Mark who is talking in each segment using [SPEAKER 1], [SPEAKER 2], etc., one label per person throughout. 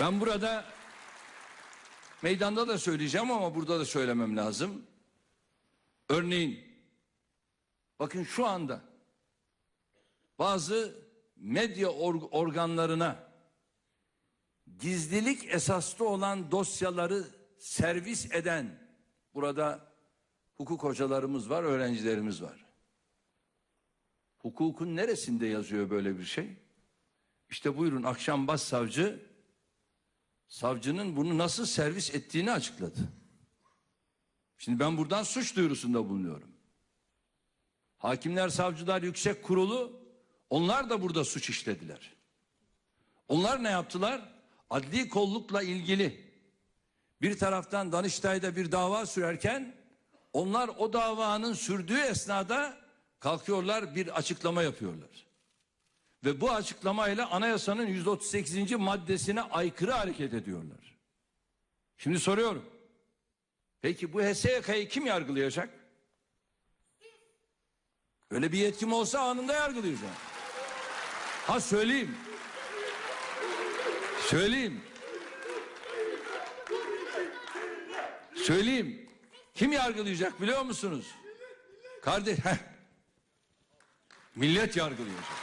[SPEAKER 1] Ben burada meydanda da söyleyeceğim ama burada da söylemem lazım. Örneğin bakın şu anda bazı medya org- organlarına gizlilik esaslı olan dosyaları servis eden burada hukuk hocalarımız var, öğrencilerimiz var. Hukukun neresinde yazıyor böyle bir şey? İşte buyurun akşam başsavcı savcının bunu nasıl servis ettiğini açıkladı. Şimdi ben buradan suç duyurusunda bulunuyorum. Hakimler Savcılar Yüksek Kurulu onlar da burada suç işlediler. Onlar ne yaptılar? Adli kollukla ilgili bir taraftan Danıştay'da bir dava sürerken onlar o davanın sürdüğü esnada kalkıyorlar bir açıklama yapıyorlar. Ve bu açıklamayla anayasanın 138. maddesine aykırı hareket ediyorlar. Şimdi soruyorum. Peki bu HSYK'yı kim yargılayacak? Öyle bir yetkim olsa anında yargılayacağım. Ha söyleyeyim. Söyleyeyim. Söyleyeyim. Kim yargılayacak biliyor musunuz? Kardeş. Millet yargılayacak.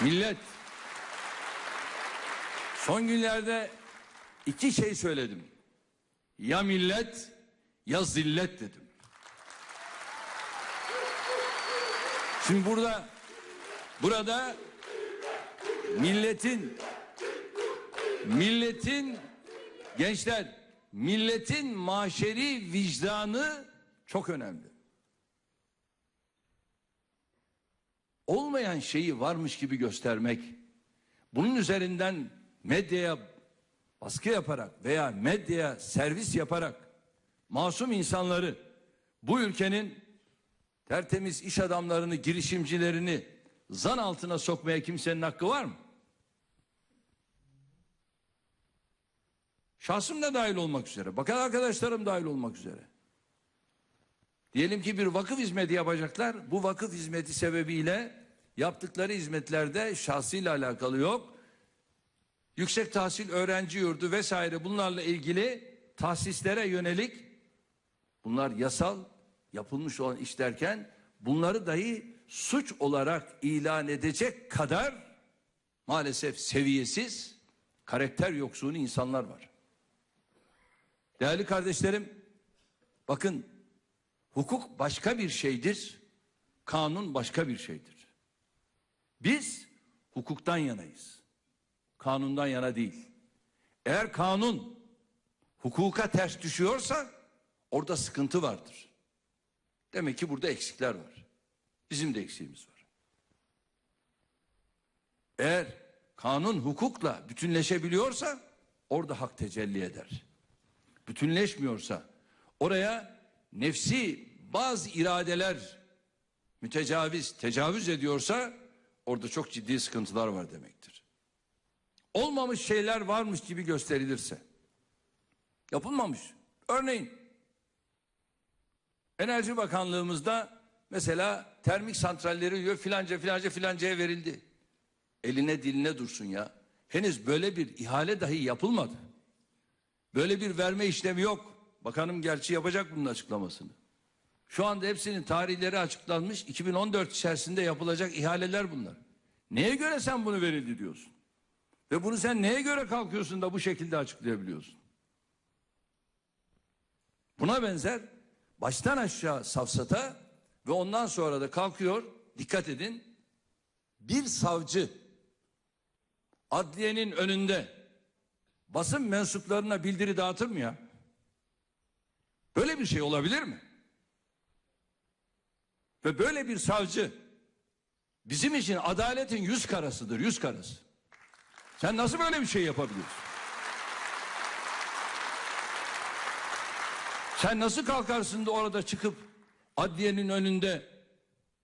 [SPEAKER 1] Millet. Son günlerde iki şey söyledim. Ya millet ya zillet dedim. Şimdi burada burada milletin milletin gençler milletin maşeri vicdanı çok önemli. Olmayan şeyi varmış gibi göstermek, bunun üzerinden medyaya baskı yaparak veya medyaya servis yaparak masum insanları bu ülkenin tertemiz iş adamlarını, girişimcilerini zan altına sokmaya kimsenin hakkı var mı? Şahsım da dahil olmak üzere, bakan arkadaşlarım dahil olmak üzere. Diyelim ki bir vakıf hizmeti yapacaklar. Bu vakıf hizmeti sebebiyle yaptıkları hizmetlerde şahsıyla alakalı yok. Yüksek tahsil öğrenci yurdu vesaire bunlarla ilgili tahsislere yönelik bunlar yasal yapılmış olan iş derken bunları dahi suç olarak ilan edecek kadar maalesef seviyesiz, karakter yoksunu insanlar var. Değerli kardeşlerim, bakın hukuk başka bir şeydir, kanun başka bir şeydir. Biz hukuktan yanayız. Kanundan yana değil. Eğer kanun hukuka ters düşüyorsa orada sıkıntı vardır. Demek ki burada eksikler var. Bizim de eksiğimiz var. Eğer kanun hukukla bütünleşebiliyorsa orada hak tecelli eder. Bütünleşmiyorsa oraya nefsi bazı iradeler mütecaviz, tecavüz ediyorsa orada çok ciddi sıkıntılar var demektir. Olmamış şeyler varmış gibi gösterilirse yapılmamış. Örneğin Enerji Bakanlığımızda mesela termik santralleri diyor filanca filanca filancaya verildi. Eline diline dursun ya. Henüz böyle bir ihale dahi yapılmadı. Böyle bir verme işlemi yok. Bakanım gerçi yapacak bunun açıklamasını. Şu anda hepsinin tarihleri açıklanmış. 2014 içerisinde yapılacak ihaleler bunlar. Neye göre sen bunu verildi diyorsun? Ve bunu sen neye göre kalkıyorsun da bu şekilde açıklayabiliyorsun? Buna benzer baştan aşağı safsata ve ondan sonra da kalkıyor dikkat edin bir savcı adliyenin önünde basın mensuplarına bildiri dağıtır mı ya? Böyle bir şey olabilir mi? Ve böyle bir savcı bizim için adaletin yüz karasıdır, yüz karası. Sen nasıl böyle bir şey yapabiliyorsun? Sen nasıl kalkarsın da orada çıkıp adliyenin önünde,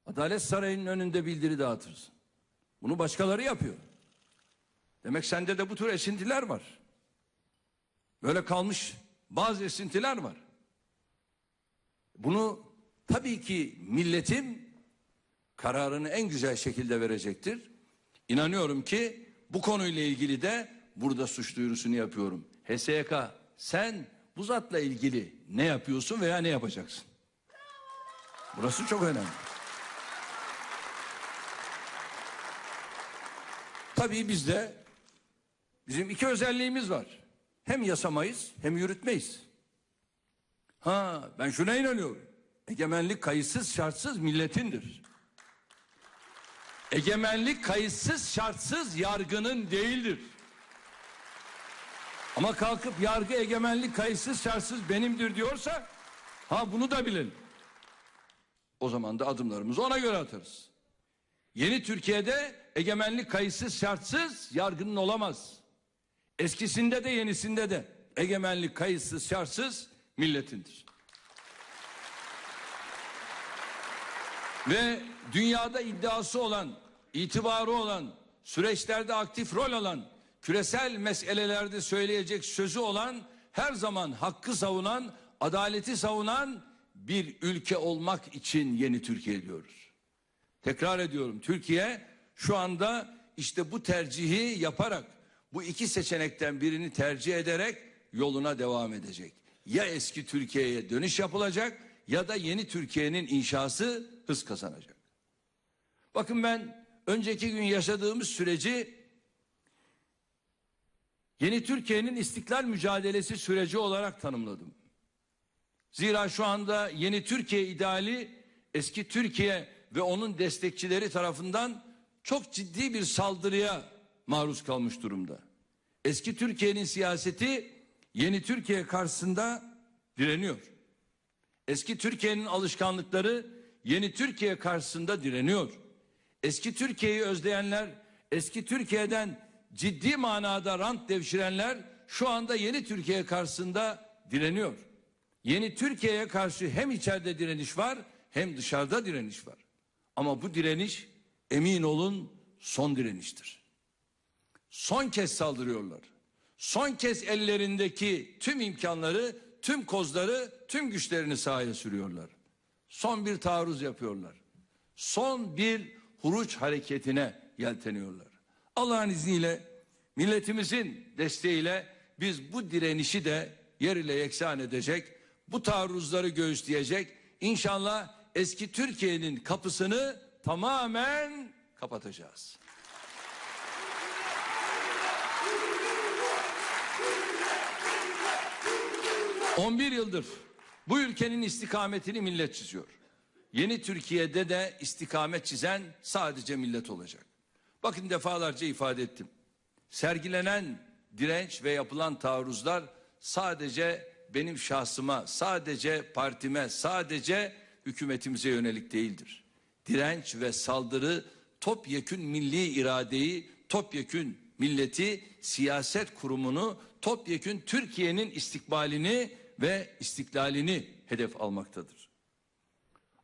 [SPEAKER 1] Adalet Sarayı'nın önünde bildiri dağıtırsın? Bunu başkaları yapıyor. Demek sende de bu tür esintiler var. Böyle kalmış bazı esintiler var. Bunu tabii ki milletim kararını en güzel şekilde verecektir. İnanıyorum ki Bu konuyla ilgili de burada suç duyurusunu yapıyorum. HSYK sen bu zatla ilgili ne yapıyorsun veya ne yapacaksın? Burası çok önemli. Tabii bizde bizim iki özelliğimiz var. Hem yasamayız hem yürütmeyiz. Ha ben şuna inanıyorum. Egemenlik kayıtsız şartsız milletindir. Egemenlik kayıtsız şartsız yargının değildir. Ama kalkıp yargı egemenlik kayıtsız şartsız benimdir diyorsa ha bunu da bilin. O zaman da adımlarımızı ona göre atarız. Yeni Türkiye'de egemenlik kayıtsız şartsız yargının olamaz. Eskisinde de yenisinde de egemenlik kayıtsız şartsız milletindir. Ve dünyada iddiası olan, itibarı olan, süreçlerde aktif rol alan, küresel meselelerde söyleyecek sözü olan, her zaman hakkı savunan, adaleti savunan bir ülke olmak için yeni Türkiye diyoruz. Tekrar ediyorum Türkiye şu anda işte bu tercihi yaparak bu iki seçenekten birini tercih ederek yoluna devam edecek. Ya eski Türkiye'ye dönüş yapılacak ya da yeni Türkiye'nin inşası hız kazanacak. Bakın ben önceki gün yaşadığımız süreci yeni Türkiye'nin istiklal mücadelesi süreci olarak tanımladım. Zira şu anda yeni Türkiye ideali eski Türkiye ve onun destekçileri tarafından çok ciddi bir saldırıya maruz kalmış durumda. Eski Türkiye'nin siyaseti yeni Türkiye karşısında direniyor. Eski Türkiye'nin alışkanlıkları yeni Türkiye karşısında direniyor. Eski Türkiye'yi özleyenler, eski Türkiye'den ciddi manada rant devşirenler şu anda yeni Türkiye karşısında direniyor. Yeni Türkiye'ye karşı hem içeride direniş var hem dışarıda direniş var. Ama bu direniş emin olun son direniştir. Son kez saldırıyorlar. Son kez ellerindeki tüm imkanları, tüm kozları, tüm güçlerini sahaya sürüyorlar. Son bir taarruz yapıyorlar. Son bir huruç hareketine yelteniyorlar. Allah'ın izniyle milletimizin desteğiyle biz bu direnişi de yer ile yeksan edecek, bu taarruzları göğüsleyecek, İnşallah eski Türkiye'nin kapısını tamamen kapatacağız. On bir yıldır bu ülkenin istikametini millet çiziyor. Yeni Türkiye'de de istikamet çizen sadece millet olacak. Bakın defalarca ifade ettim. Sergilenen direnç ve yapılan taarruzlar sadece benim şahsıma, sadece partime, sadece hükümetimize yönelik değildir. Direnç ve saldırı topyekün milli iradeyi, topyekün milleti, siyaset kurumunu, topyekün Türkiye'nin istikbalini ve istiklalini hedef almaktadır.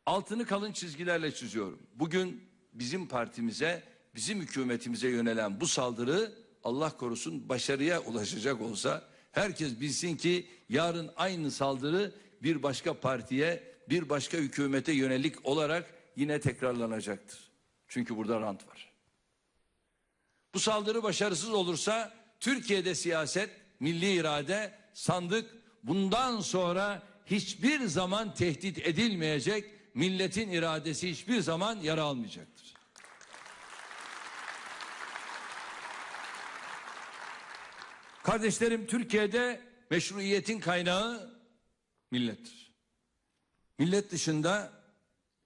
[SPEAKER 1] Altını kalın çizgilerle çiziyorum. Bugün bizim partimize, bizim hükümetimize yönelen bu saldırı Allah korusun başarıya ulaşacak olsa herkes bilsin ki yarın aynı saldırı bir başka partiye, bir başka hükümete yönelik olarak yine tekrarlanacaktır. Çünkü burada rant var. Bu saldırı başarısız olursa Türkiye'de siyaset, milli irade, sandık bundan sonra hiçbir zaman tehdit edilmeyecek, milletin iradesi hiçbir zaman yara almayacaktır. Kardeşlerim Türkiye'de meşruiyetin kaynağı millettir. Millet dışında,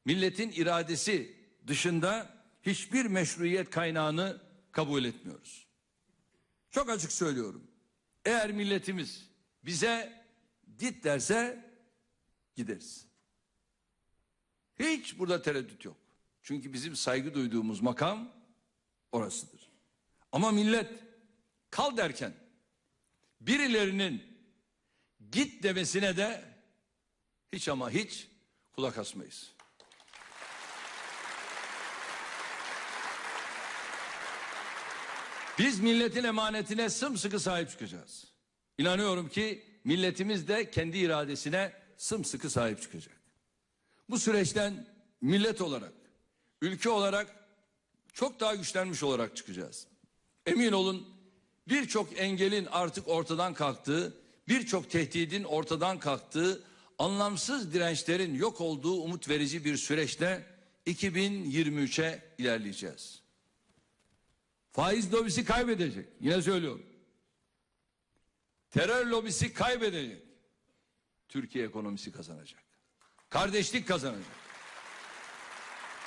[SPEAKER 1] milletin iradesi dışında hiçbir meşruiyet kaynağını kabul etmiyoruz. Çok açık söylüyorum. Eğer milletimiz bize git derse gideriz. Hiç burada tereddüt yok. Çünkü bizim saygı duyduğumuz makam orasıdır. Ama millet kal derken birilerinin git demesine de hiç ama hiç kulak asmayız. Biz milletin emanetine sımsıkı sahip çıkacağız. İnanıyorum ki milletimiz de kendi iradesine sımsıkı sahip çıkacak. Bu süreçten millet olarak, ülke olarak çok daha güçlenmiş olarak çıkacağız. Emin olun birçok engelin artık ortadan kalktığı, birçok tehdidin ortadan kalktığı, anlamsız dirençlerin yok olduğu umut verici bir süreçte 2023'e ilerleyeceğiz. Faiz lobisi kaybedecek. Yine söylüyorum. Terör lobisi kaybedecek. Türkiye ekonomisi kazanacak. Kardeşlik kazanacak.